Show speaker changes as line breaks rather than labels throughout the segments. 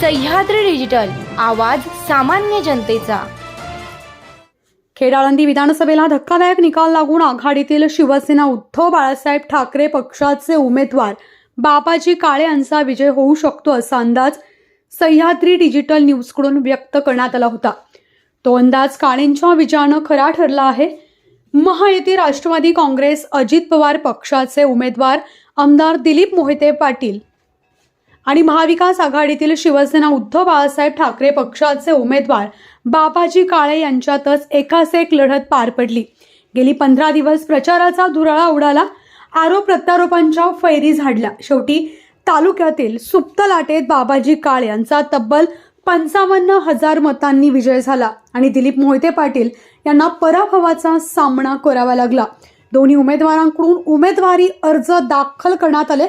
Sahyadri digital आवाज सामान्य जनतेचा.
खेडाळंदी विधानसभेला धक्कादायक निकाल लागून आघाडीतील शिवसेना उद्धव बाळासाहेब ठाकरे पक्षाचे उमेदवार बाबाजी काळे यांचा विजय होऊ शकतो असा अंदाज सह्याद्री डिजिटल न्यूजकडून व्यक्त करण्यात आला होता. तो अंदाज काळेंच्या विजयानं खरा ठरला आहे. महायुती राष्ट्रवादी काँग्रेस अजित पवार पक्षाचे उमेदवार आमदार दिलीप मोहिते पाटील आणि महाविकास आघाडीतील शिवसेना उद्धव बाळासाहेब ठाकरे पक्षाचे उमेदवार बाबाजी काळे यांच्यातच एकास एक लढत पार पडली. गेली पंधरा दिवस प्रचाराचा धुराळा उडाला आरोप प्रत्यारोपांच्या फैरी झाडल्या. शेवटी तालुक्यातील सुप्त लाटेत बाबाजी काळे यांचा तब्बल पंचावन्न हजार मतांनी विजय झाला आणि दिलीप मोहिते पाटील यांना पराभवाचा सामना करावा लागला. दोन्ही उमेदवारांकडून उमेदवारी अर्ज दाखल करण्यात आले.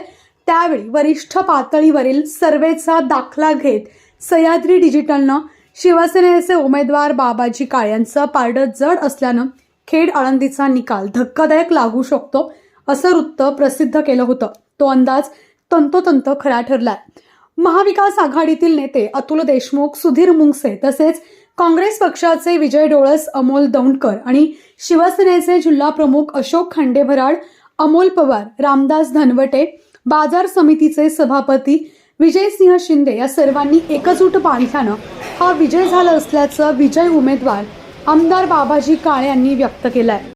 त्यावेळी वरिष्ठ पातळीवरील सर्वेचा दाखला घेत सह्याद्री डिजिटलनं शिवसेनेचे उमेदवार बाबाजी काळे यांचं पारडं जड असल्यानं खेड आळंदीचा निकाल धक्कादायक लागू शकतो असं वृत्त प्रसिद्ध केलं होतं. तो अंदाज तंतोतंत खरा ठरलाय. महाविकास आघाडीतील नेते अतुल देशमुख सुधीर मुंगसे तसेच काँग्रेस पक्षाचे विजय डोळस अमोल दौंडकर आणि शिवसेनेचे जिल्हा प्रमुख अशोक खांडेभराड अमोल पवार रामदास धनवटे बाजार समितीचे सभापती विजयसिंह शिंदे या सर्वांनी एकजूट बांधल्यानं हा विजय झाला असल्याचं विजय उमेदवार आमदार बाबाजी काळे यांनी व्यक्त केलाय.